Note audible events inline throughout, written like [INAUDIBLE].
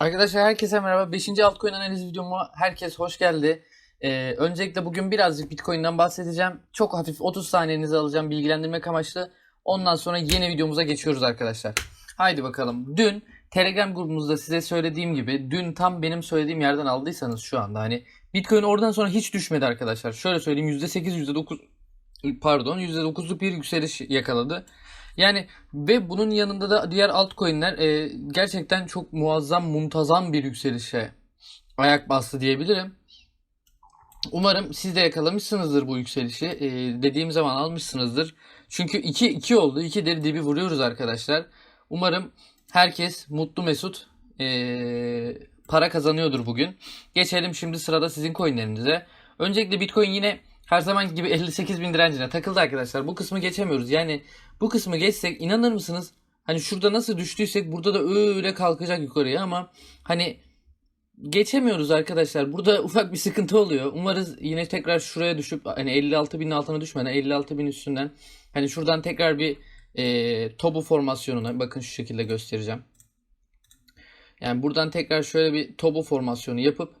Arkadaşlar herkese merhaba. 5. altcoin analiz videoma herkes hoş geldi. Ee, öncelikle bugün birazcık Bitcoin'den bahsedeceğim. Çok hafif 30 saniyenizi alacağım bilgilendirmek amaçlı. Ondan sonra yeni videomuza geçiyoruz arkadaşlar. Haydi bakalım. Dün Telegram grubumuzda size söylediğim gibi dün tam benim söylediğim yerden aldıysanız şu anda hani Bitcoin oradan sonra hiç düşmedi arkadaşlar. Şöyle söyleyeyim %8 %9 pardon %9'luk bir yükseliş yakaladı. Yani ve bunun yanında da diğer altcoin'ler e, gerçekten çok muazzam, muntazam bir yükselişe ayak bastı diyebilirim. Umarım siz de yakalamışsınızdır bu yükselişi. E, dediğim zaman almışsınızdır. Çünkü 2 2 oldu. 2 deri dibi vuruyoruz arkadaşlar. Umarım herkes mutlu mesut e, para kazanıyordur bugün. Geçelim şimdi sırada sizin coinlerinize. Öncelikle Bitcoin yine her zamanki gibi 58 bin direncine takıldı arkadaşlar. Bu kısmı geçemiyoruz. Yani bu kısmı geçsek inanır mısınız? Hani şurada nasıl düştüysek burada da öyle kalkacak yukarıya ama hani geçemiyoruz arkadaşlar. Burada [LAUGHS] ufak bir sıkıntı oluyor. Umarız yine tekrar şuraya düşüp hani 56 binin altına düşmeden 56 bin üstünden hani şuradan tekrar bir e, tobu formasyonuna bakın şu şekilde göstereceğim. Yani buradan tekrar şöyle bir tobu formasyonu yapıp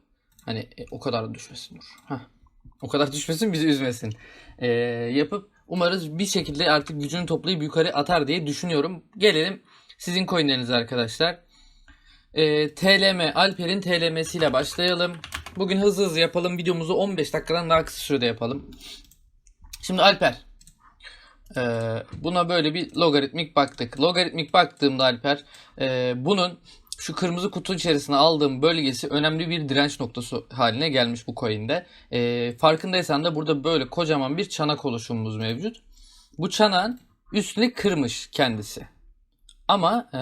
hani e, o kadar da düşmesin dur. Heh. O kadar düşmesin bizi üzmesin. E, yapıp umarız bir şekilde artık gücünü toplayıp yukarı atar diye düşünüyorum. Gelelim sizin coinlerinize arkadaşlar. E, TLM Alper'in TLM'siyle başlayalım. Bugün hızlı hızlı yapalım. Videomuzu 15 dakikadan daha kısa sürede yapalım. Şimdi Alper. e, buna böyle bir logaritmik baktık. Logaritmik baktığımda Alper e, bunun şu kırmızı kutu içerisine aldığım bölgesi önemli bir direnç noktası haline gelmiş bu coin'de. E, farkındaysan da burada böyle kocaman bir çanak oluşumumuz mevcut. Bu çanağın üstünü kırmış kendisi. Ama e,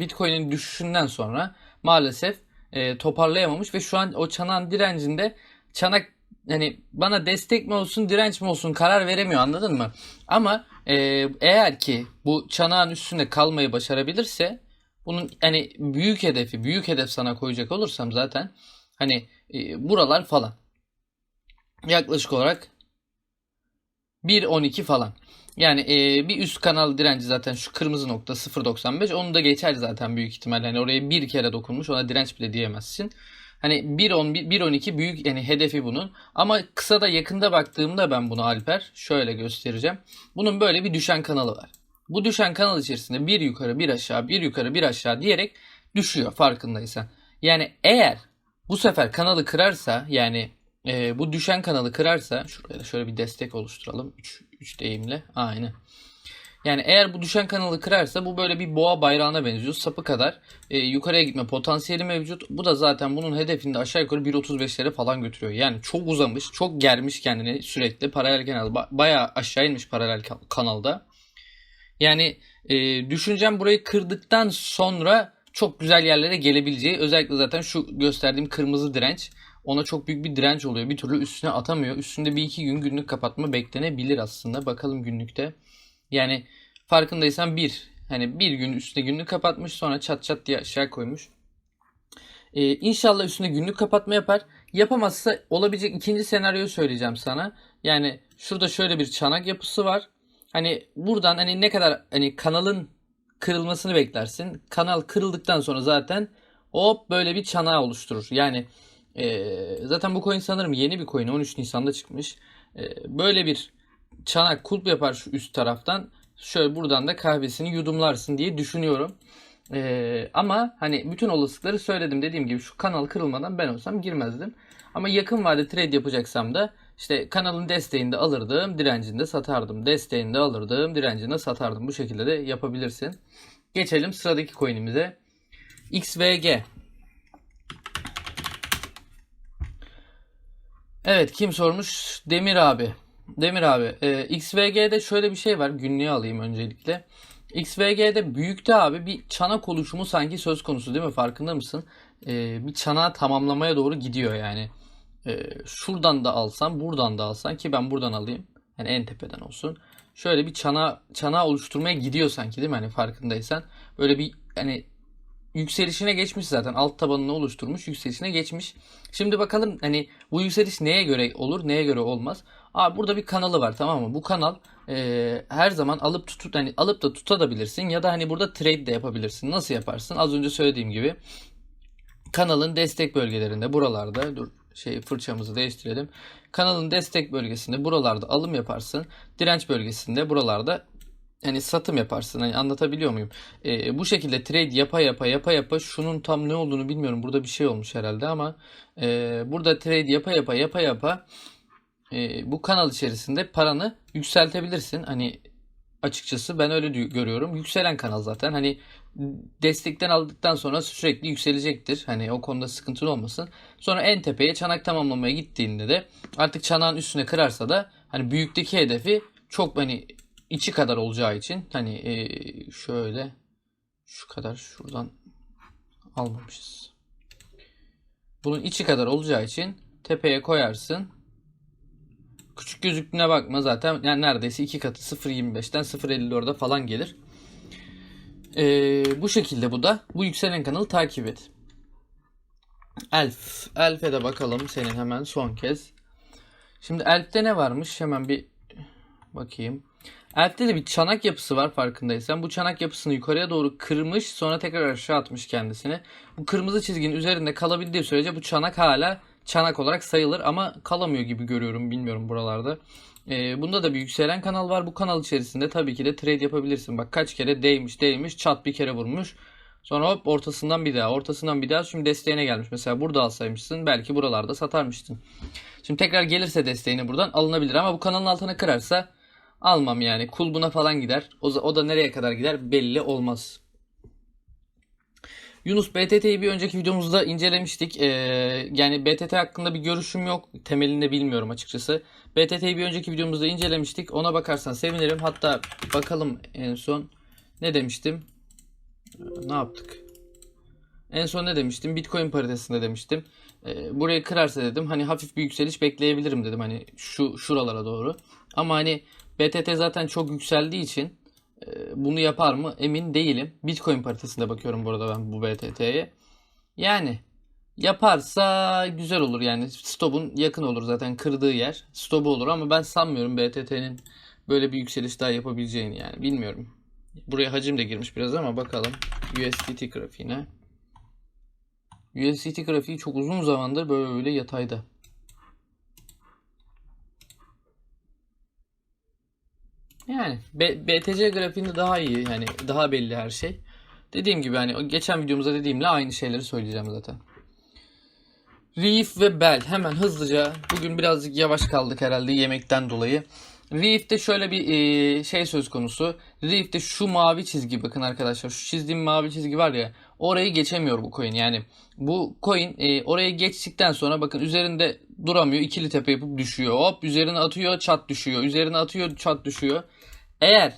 Bitcoin'in düşüşünden sonra maalesef e, toparlayamamış ve şu an o çanağın direncinde çanak hani bana destek mi olsun direnç mi olsun karar veremiyor anladın mı? Ama e, eğer ki bu çanağın üstünde kalmayı başarabilirse bunun hani büyük hedefi büyük hedef sana koyacak olursam zaten hani e, buralar falan yaklaşık olarak 1.12 falan. Yani e, bir üst kanal direnci zaten şu kırmızı nokta 0.95 onu da geçer zaten büyük ihtimalle. Hani oraya bir kere dokunmuş ona direnç bile diyemezsin. Hani 1.10 1.12 büyük yani hedefi bunun. Ama kısa da yakında baktığımda ben bunu Alper şöyle göstereceğim. Bunun böyle bir düşen kanalı var. Bu düşen kanal içerisinde bir yukarı bir aşağı bir yukarı bir aşağı diyerek düşüyor farkındaysan. Yani eğer bu sefer kanalı kırarsa yani e, bu düşen kanalı kırarsa şuraya da şöyle bir destek oluşturalım. 3 3 deyimle. Aynen. Yani eğer bu düşen kanalı kırarsa bu böyle bir boğa bayrağına benziyor. Sapı kadar e, yukarıya gitme potansiyeli mevcut. Bu da zaten bunun hedefinde aşağı yukarı 1.35'lere falan götürüyor. Yani çok uzamış, çok germiş kendini sürekli paralel kanal. Ba- bayağı aşağı inmiş paralel ka- kanalda. Yani e, düşüncem burayı kırdıktan sonra çok güzel yerlere gelebileceği. Özellikle zaten şu gösterdiğim kırmızı direnç ona çok büyük bir direnç oluyor. Bir türlü üstüne atamıyor. Üstünde bir iki gün günlük kapatma beklenebilir aslında. Bakalım günlükte. Yani farkındaysan bir. Hani bir gün üstüne günlük kapatmış sonra çat çat diye aşağı koymuş. Ee, inşallah üstüne günlük kapatma yapar. Yapamazsa olabilecek ikinci senaryoyu söyleyeceğim sana. Yani şurada şöyle bir çanak yapısı var. Hani buradan hani ne kadar hani kanalın kırılmasını beklersin. Kanal kırıldıktan sonra zaten hop böyle bir çanağı oluşturur. Yani ee, zaten bu coin sanırım yeni bir coin. 13 Nisan'da çıkmış. Ee, böyle bir çanak kulp yapar şu üst taraftan. Şöyle buradan da kahvesini yudumlarsın diye düşünüyorum. Ee, ama hani bütün olasılıkları söyledim. Dediğim gibi şu kanal kırılmadan ben olsam girmezdim. Ama yakın vade trade yapacaksam da işte kanalın desteğinde alırdım, direncinde satardım. Desteğinde alırdım, direncinde satardım. Bu şekilde de yapabilirsin. Geçelim sıradaki coin'imize. XVG. Evet kim sormuş? Demir abi. Demir abi. Ee, XVG'de şöyle bir şey var. Günlüğü alayım öncelikle. XVG'de büyükte abi bir çanak oluşumu sanki söz konusu değil mi? Farkında mısın? Ee, bir çanağı tamamlamaya doğru gidiyor yani. Ee, şuradan da alsam, buradan da alsam ki ben buradan alayım. Yani en tepeden olsun. Şöyle bir çana çanağı oluşturmaya gidiyor sanki değil mi? Hani farkındaysan. Böyle bir hani yükselişine geçmiş zaten. Alt tabanını oluşturmuş, yükselişine geçmiş. Şimdi bakalım hani bu yükseliş neye göre olur, neye göre olmaz. Aa burada bir kanalı var tamam mı? Bu kanal e, her zaman alıp tutup hani alıp da tutabilirsin ya da hani burada trade de yapabilirsin. Nasıl yaparsın? Az önce söylediğim gibi kanalın destek bölgelerinde buralarda dur şey fırçamızı değiştirelim. Kanalın destek bölgesinde buralarda alım yaparsın. Direnç bölgesinde buralarda hani satım yaparsın. Hani anlatabiliyor muyum? Ee, bu şekilde trade yapa yapa yapa yapa şunun tam ne olduğunu bilmiyorum. Burada bir şey olmuş herhalde ama e, burada trade yapa yapa yapa yapa e, bu kanal içerisinde paranı yükseltebilirsin. Hani açıkçası ben öyle görüyorum. Yükselen kanal zaten. Hani destekten aldıktan sonra sürekli yükselecektir. Hani o konuda sıkıntın olmasın. Sonra en tepeye çanak tamamlamaya gittiğinde de artık çanağın üstüne kırarsa da hani büyükteki hedefi çok hani içi kadar olacağı için hani e, şöyle şu kadar şuradan almamışız. Bunun içi kadar olacağı için tepeye koyarsın. Küçük gözüktüğüne bakma zaten yani neredeyse iki katı 0.25'ten 0.54'e falan gelir. Ee, bu şekilde bu da. Bu yükselen kanalı takip et. Elf. Elf'e de bakalım senin hemen son kez. Şimdi Elf'te ne varmış? Hemen bir bakayım. Elf'te de bir çanak yapısı var farkındaysan. Bu çanak yapısını yukarıya doğru kırmış sonra tekrar aşağı atmış kendisini. Bu kırmızı çizginin üzerinde kalabildiği sürece bu çanak hala çanak olarak sayılır ama kalamıyor gibi görüyorum bilmiyorum buralarda. Ee, bunda da bir yükselen kanal var. Bu kanal içerisinde tabii ki de trade yapabilirsin. Bak kaç kere değmiş değmiş çat bir kere vurmuş. Sonra hop ortasından bir daha ortasından bir daha şimdi desteğine gelmiş. Mesela burada alsaymışsın belki buralarda satarmıştın. Şimdi tekrar gelirse desteğini buradan alınabilir ama bu kanalın altına kırarsa almam yani. Kulbuna falan gider. O, o da nereye kadar gider belli olmaz. Yunus BTT'yi bir önceki videomuzda incelemiştik. Ee, yani BTT hakkında bir görüşüm yok. Temelinde bilmiyorum açıkçası. BTT'yi bir önceki videomuzda incelemiştik. Ona bakarsan sevinirim. Hatta bakalım en son ne demiştim? Ne yaptık? En son ne demiştim? Bitcoin paritesinde demiştim. Ee, burayı kırarsa dedim hani hafif bir yükseliş bekleyebilirim dedim hani şu şuralara doğru. Ama hani BTT zaten çok yükseldiği için bunu yapar mı emin değilim. Bitcoin paritesinde bakıyorum burada ben bu BTT'ye. Yani yaparsa güzel olur yani stopun yakın olur zaten kırdığı yer stopu olur ama ben sanmıyorum BTT'nin böyle bir yükseliş daha yapabileceğini yani bilmiyorum. Buraya hacim de girmiş biraz ama bakalım USDT grafiğine. USDT grafiği çok uzun zamandır böyle yatayda. Yani BTC grafiğinde daha iyi yani daha belli her şey. Dediğim gibi hani geçen videomuzda dediğimle aynı şeyleri söyleyeceğim zaten. Reef ve Bell hemen hızlıca bugün birazcık yavaş kaldık herhalde yemekten dolayı. Reef'te şöyle bir e, şey söz konusu. Reef'te şu mavi çizgi bakın arkadaşlar şu çizdiğim mavi çizgi var ya orayı geçemiyor bu coin. Yani bu coin e, oraya geçtikten sonra bakın üzerinde duramıyor. ikili tepe yapıp düşüyor. Hop üzerine atıyor çat düşüyor. Üzerine atıyor çat düşüyor. Eğer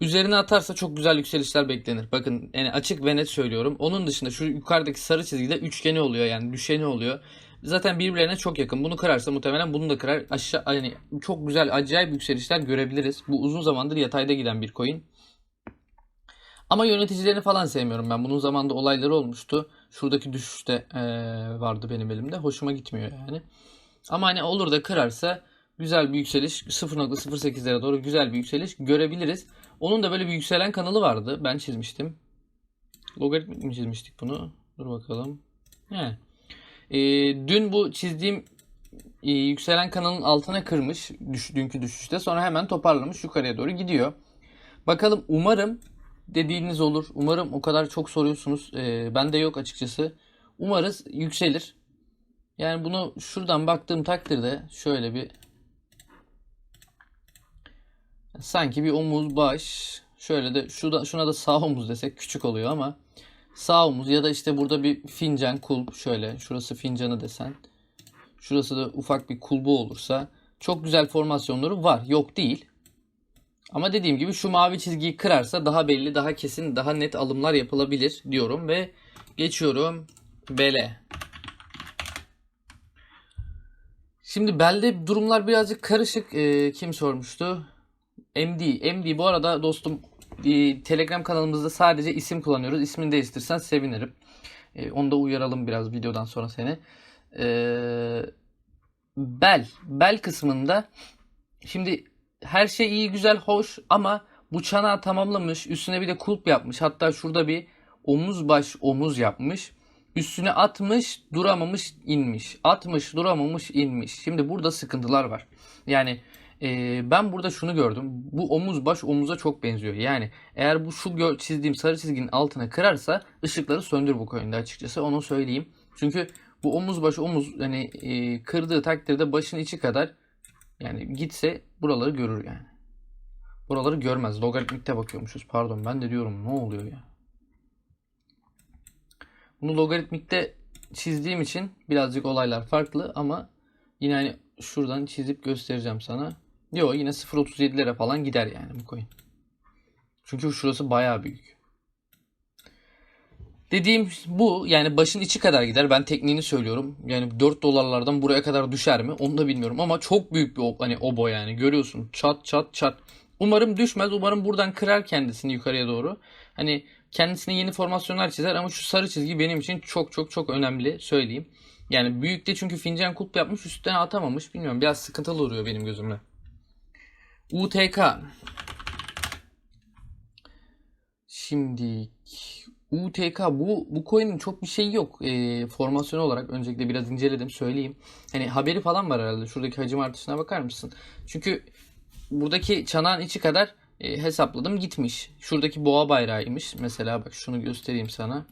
üzerine atarsa çok güzel yükselişler beklenir. Bakın yani açık ve net söylüyorum. Onun dışında şu yukarıdaki sarı çizgide üçgeni oluyor yani düşeni oluyor. Zaten birbirlerine çok yakın. Bunu kırarsa muhtemelen bunu da kırar. Aşağı yani çok güzel acayip yükselişler görebiliriz. Bu uzun zamandır yatayda giden bir coin. Ama yöneticilerini falan sevmiyorum ben. Bunun zamanında olayları olmuştu. Şuradaki düşüşte eee, vardı benim elimde. Hoşuma gitmiyor yani. Ama hani olur da kırarsa güzel bir yükseliş 0.08'lere doğru güzel bir yükseliş görebiliriz. Onun da böyle bir yükselen kanalı vardı. Ben çizmiştim. Logaritmik mi çizmiştik bunu? Dur bakalım. He. Ee, dün bu çizdiğim e, yükselen kanalın altına kırmış düş, dünkü düşüşte. Sonra hemen toparlamış yukarıya doğru gidiyor. Bakalım umarım dediğiniz olur. Umarım o kadar çok soruyorsunuz. Ee, bende yok açıkçası. Umarız yükselir. Yani bunu şuradan baktığım takdirde şöyle bir sanki bir omuz baş şöyle de şurada şuna da sağ omuz desek küçük oluyor ama sağ omuz ya da işte burada bir fincan kulp şöyle şurası fincanı desen şurası da ufak bir kulbu olursa çok güzel formasyonları var yok değil ama dediğim gibi şu mavi çizgiyi kırarsa daha belli daha kesin daha net alımlar yapılabilir diyorum ve geçiyorum bele Şimdi belde durumlar birazcık karışık. Ee, kim sormuştu? MD. MD bu arada dostum e, Telegram kanalımızda sadece isim kullanıyoruz. İsmini değiştirsen sevinirim. E, onu da uyaralım biraz videodan sonra seni. E, bel. Bel kısmında şimdi her şey iyi güzel hoş ama bu çanağı tamamlamış. Üstüne bir de kulp yapmış. Hatta şurada bir omuz baş omuz yapmış. Üstüne atmış, duramamış, inmiş. Atmış, duramamış, inmiş. Şimdi burada sıkıntılar var. Yani e, ben burada şunu gördüm. Bu omuz baş omuza çok benziyor. Yani eğer bu şu çizdiğim sarı çizginin altına kırarsa ışıkları söndür bu coin'de açıkçası. Onu söyleyeyim. Çünkü bu omuz baş omuz hani e, kırdığı takdirde başın içi kadar yani gitse buraları görür yani. Buraları görmez. Logaritmikte bakıyormuşuz. Pardon ben de diyorum ne oluyor ya. Bunu logaritmikte çizdiğim için birazcık olaylar farklı ama yine hani şuradan çizip göstereceğim sana. Yo yine 0.37'lere falan gider yani bu coin. Çünkü şurası bayağı büyük. Dediğim bu yani başın içi kadar gider. Ben tekniğini söylüyorum. Yani 4 dolarlardan buraya kadar düşer mi? Onu da bilmiyorum ama çok büyük bir hani obo yani görüyorsun. Çat çat çat. Umarım düşmez. Umarım buradan kırar kendisini yukarıya doğru. Hani kendisine yeni formasyonlar çizer ama şu sarı çizgi benim için çok çok çok önemli söyleyeyim. Yani büyükte çünkü fincan kulp yapmış üstüne atamamış. Bilmiyorum biraz sıkıntılı oluyor benim gözümde. UTK. Şimdi UTK bu bu coin'in çok bir şeyi yok. Ee, formasyon olarak öncelikle biraz inceledim söyleyeyim. Hani haberi falan var herhalde. Şuradaki hacim artışına bakar mısın? Çünkü buradaki çanağın içi kadar e, hesapladım gitmiş. Şuradaki boğa bayrağıymış. Mesela bak şunu göstereyim sana.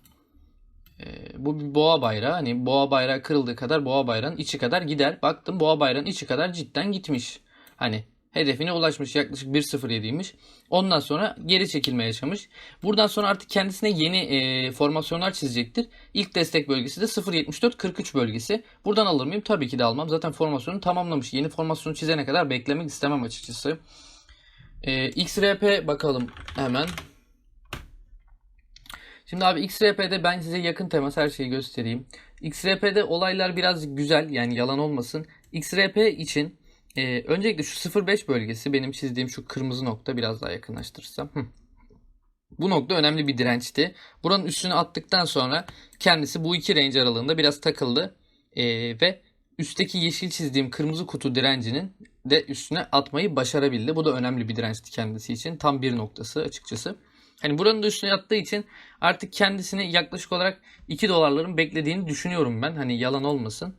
E, bu bir boğa bayrağı. Hani boğa bayrağı kırıldığı kadar boğa bayrağın içi kadar gider. Baktım boğa bayrağın içi kadar cidden gitmiş. Hani hedefine ulaşmış yaklaşık 1.07'ymiş. Ondan sonra geri çekilme yaşamış. Buradan sonra artık kendisine yeni e, formasyonlar çizecektir. İlk destek bölgesi de 0.74-43 bölgesi. Buradan alır mıyım? Tabii ki de almam. Zaten formasyonu tamamlamış. Yeni formasyonu çizene kadar beklemek istemem açıkçası. E, XRP bakalım hemen. Şimdi abi XRP'de ben size yakın temas her şeyi göstereyim. XRP'de olaylar biraz güzel yani yalan olmasın. XRP için e, öncelikle şu 0.5 bölgesi benim çizdiğim şu kırmızı nokta biraz daha yakınlaştırırsam. Hı. Bu nokta önemli bir dirençti. Buranın üstüne attıktan sonra kendisi bu iki range aralığında biraz takıldı. E, ve üstteki yeşil çizdiğim kırmızı kutu direncinin de üstüne atmayı başarabildi. Bu da önemli bir dirençti kendisi için. Tam bir noktası açıkçası. Hani buranın da üstüne yattığı için artık kendisini yaklaşık olarak 2 dolarların beklediğini düşünüyorum ben. Hani yalan olmasın.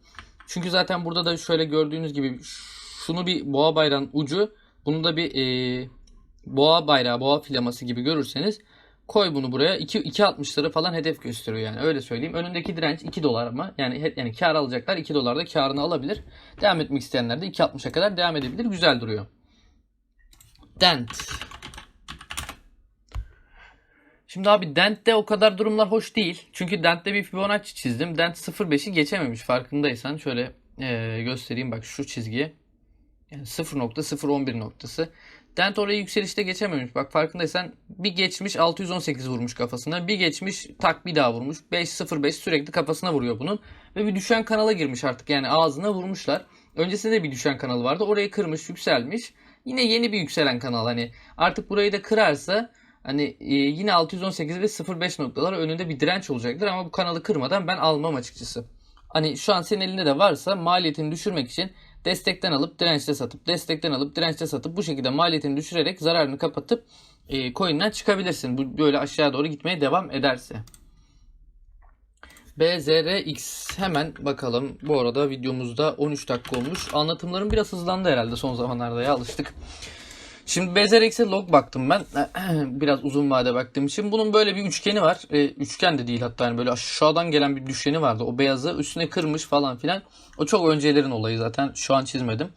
Çünkü zaten burada da şöyle gördüğünüz gibi şunu bir boğa bayrağın ucu bunu da bir e, boğa bayrağı boğa filaması gibi görürseniz koy bunu buraya 2 2.60'ları falan hedef gösteriyor yani öyle söyleyeyim. Önündeki direnç 2 dolar mı? Yani yani kar alacaklar 2 dolarda karını alabilir. Devam etmek isteyenler de 2.60'a kadar devam edebilir. Güzel duruyor. Dent. Şimdi abi Dent'te o kadar durumlar hoş değil. Çünkü Dent'te bir Fibonacci çizdim. Dent 0.5'i geçememiş farkındaysan. Şöyle e, göstereyim bak şu çizgiye. Yani 0.011 noktası. Dent orayı yükselişte geçememiş. Bak farkındaysan bir geçmiş 618 vurmuş kafasına. Bir geçmiş tak bir daha vurmuş. 5.05 sürekli kafasına vuruyor bunun. Ve bir düşen kanala girmiş artık. Yani ağzına vurmuşlar. Öncesinde de bir düşen kanalı vardı. Orayı kırmış, yükselmiş. Yine yeni bir yükselen kanal. Hani artık burayı da kırarsa Hani e, yine 618 ve 05 noktalar önünde bir direnç olacaktır ama bu kanalı kırmadan ben almam açıkçası. Hani şu an senin elinde de varsa maliyetini düşürmek için destekten alıp dirençte satıp destekten alıp dirençte satıp bu şekilde maliyetini düşürerek zararını kapatıp e, coin'den çıkabilirsin. Bu böyle aşağı doğru gitmeye devam ederse. BZRX hemen bakalım. Bu arada videomuzda 13 dakika olmuş. Anlatımlarım biraz hızlandı herhalde son zamanlarda ya alıştık. Şimdi BZRX'e log baktım ben. [CLEARS THROAT] Biraz uzun vade baktığım için. Bunun böyle bir üçgeni var. E, üçgen de değil hatta yani böyle aşağıdan gelen bir düşeni vardı. O beyazı üstüne kırmış falan filan. O çok öncelerin olayı zaten. Şu an çizmedim.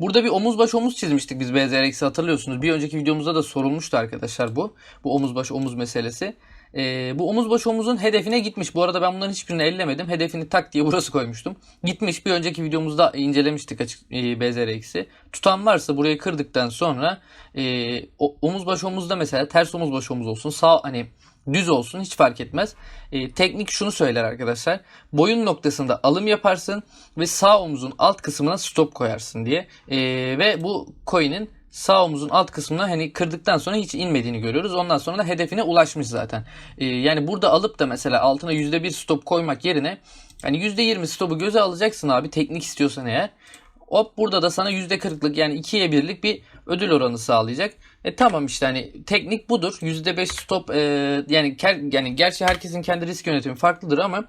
Burada bir omuz baş omuz çizmiştik biz BZRX'i hatırlıyorsunuz. Bir önceki videomuzda da sorulmuştu arkadaşlar bu. Bu omuz baş omuz meselesi. Ee, bu omuz baş omuzun hedefine gitmiş. Bu arada ben bunların hiçbirini ellemedim. Hedefini tak diye burası koymuştum. Gitmiş bir önceki videomuzda incelemiştik açık e, BZRX'i. Tutan varsa burayı kırdıktan sonra e, omuz baş omuzda mesela ters omuz baş omuz olsun. Sağ hani düz olsun hiç fark etmez. E, teknik şunu söyler arkadaşlar. Boyun noktasında alım yaparsın ve sağ omuzun alt kısmına stop koyarsın diye. E, ve bu coin'in sağ omuzun alt kısmına hani kırdıktan sonra hiç inmediğini görüyoruz. Ondan sonra da hedefine ulaşmış zaten. Ee, yani burada alıp da mesela altına %1 stop koymak yerine hani %20 stopu göze alacaksın abi teknik istiyorsan eğer. Hop burada da sana %40'lık yani 2'ye 1'lik bir ödül oranı sağlayacak. E tamam işte hani teknik budur. %5 stop e, yani ker, yani gerçi herkesin kendi risk yönetimi farklıdır ama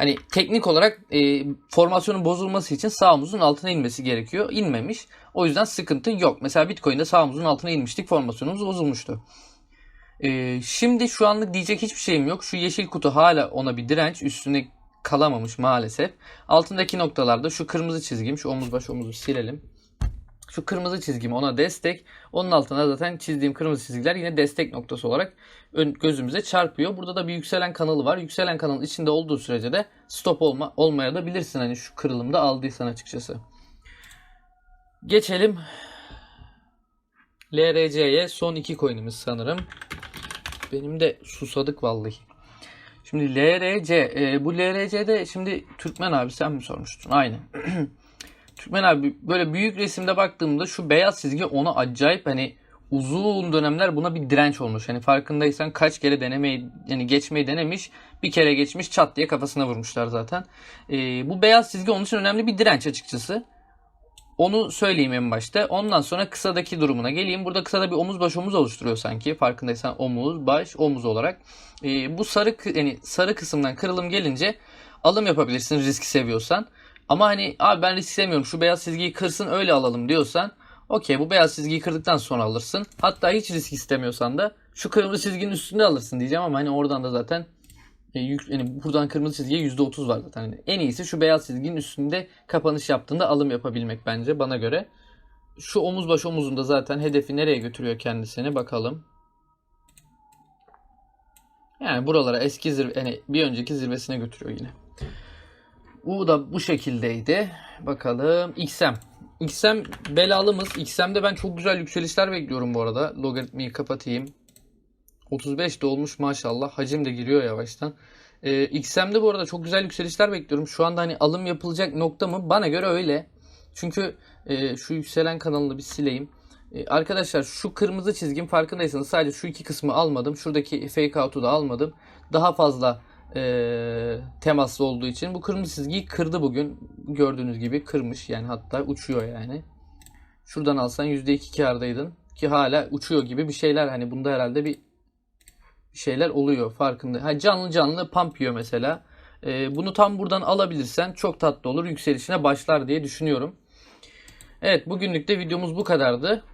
Hani teknik olarak e, formasyonun bozulması için sağ omuzun altına inmesi gerekiyor. İnmemiş. O yüzden sıkıntı yok. Mesela Bitcoin'de sağ omuzun altına inmiştik. Formasyonumuz bozulmuştu. E, şimdi şu anlık diyecek hiçbir şeyim yok. Şu yeşil kutu hala ona bir direnç. Üstüne kalamamış maalesef. Altındaki noktalarda şu kırmızı çizgim. Şu omuz baş omuzu silelim. Şu kırmızı çizgim ona destek. Onun altına zaten çizdiğim kırmızı çizgiler yine destek noktası olarak ön- gözümüze çarpıyor. Burada da bir yükselen kanalı var. Yükselen kanalın içinde olduğu sürece de stop olma olmaya da bilirsin hani şu kırılımda aldıysan açıkçası. Geçelim LRC'ye son iki coin'imiz sanırım. Benim de susadık vallahi. Şimdi LRC e, bu LRC'de şimdi Türkmen abi sen mi sormuştun? Aynen. [CLEARS THROAT] Türkmen abi böyle büyük resimde baktığımda şu beyaz çizgi ona acayip hani uzun dönemler buna bir direnç olmuş. Hani farkındaysan kaç kere denemeyi yani geçmeyi denemiş. Bir kere geçmiş çat diye kafasına vurmuşlar zaten. Ee, bu beyaz çizgi onun için önemli bir direnç açıkçası. Onu söyleyeyim en başta. Ondan sonra kısadaki durumuna geleyim. Burada kısada bir omuz baş omuz oluşturuyor sanki. Farkındaysan omuz baş omuz olarak. Ee, bu sarı yani sarı kısımdan kırılım gelince alım yapabilirsin riski seviyorsan. Ama hani abi ben risk sevmiyorum şu beyaz çizgiyi kırsın öyle alalım diyorsan okey bu beyaz çizgiyi kırdıktan sonra alırsın. Hatta hiç risk istemiyorsan da şu kırmızı çizginin üstünde alırsın diyeceğim ama hani oradan da zaten e, yük, yani buradan kırmızı çizgiye %30 var zaten. Hani en iyisi şu beyaz çizginin üstünde kapanış yaptığında alım yapabilmek bence bana göre. Şu omuz baş omuzunda zaten hedefi nereye götürüyor kendisini bakalım. Yani buralara eski zirve, yani bir önceki zirvesine götürüyor yine. Bu da bu şekildeydi. Bakalım XM. XM belalımız. XM'de ben çok güzel yükselişler bekliyorum bu arada. Logaritmayı kapatayım. 35 de olmuş maşallah. Hacim de giriyor yavaştan. Ee, XM'de bu arada çok güzel yükselişler bekliyorum. Şu anda hani alım yapılacak nokta mı? Bana göre öyle. Çünkü e, şu yükselen kanalını bir sileyim. E, arkadaşlar şu kırmızı çizgim farkındaysanız sadece şu iki kısmı almadım. Şuradaki fake out'u da almadım. Daha fazla e, temaslı olduğu için bu kırmızı çizgiyi kırdı bugün. Gördüğünüz gibi kırmış yani hatta uçuyor yani. Şuradan alsan %2 kardaydın ki hala uçuyor gibi bir şeyler hani bunda herhalde bir şeyler oluyor farkında. Ha, canlı canlı pump yiyor mesela. E, bunu tam buradan alabilirsen çok tatlı olur yükselişine başlar diye düşünüyorum. Evet bugünlük de videomuz bu kadardı.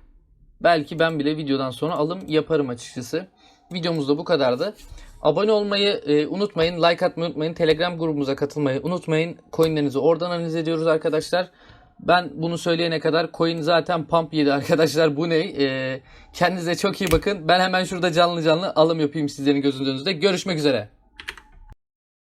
Belki ben bile videodan sonra alım yaparım açıkçası. Videomuz da bu kadardı. Abone olmayı e, unutmayın. Like atmayı unutmayın. Telegram grubumuza katılmayı unutmayın. Coinlerinizi oradan analiz ediyoruz arkadaşlar. Ben bunu söyleyene kadar coin zaten pump yedi arkadaşlar. Bu ne? E, kendinize çok iyi bakın. Ben hemen şurada canlı canlı alım yapayım sizlerin gözünün önünde. Görüşmek üzere.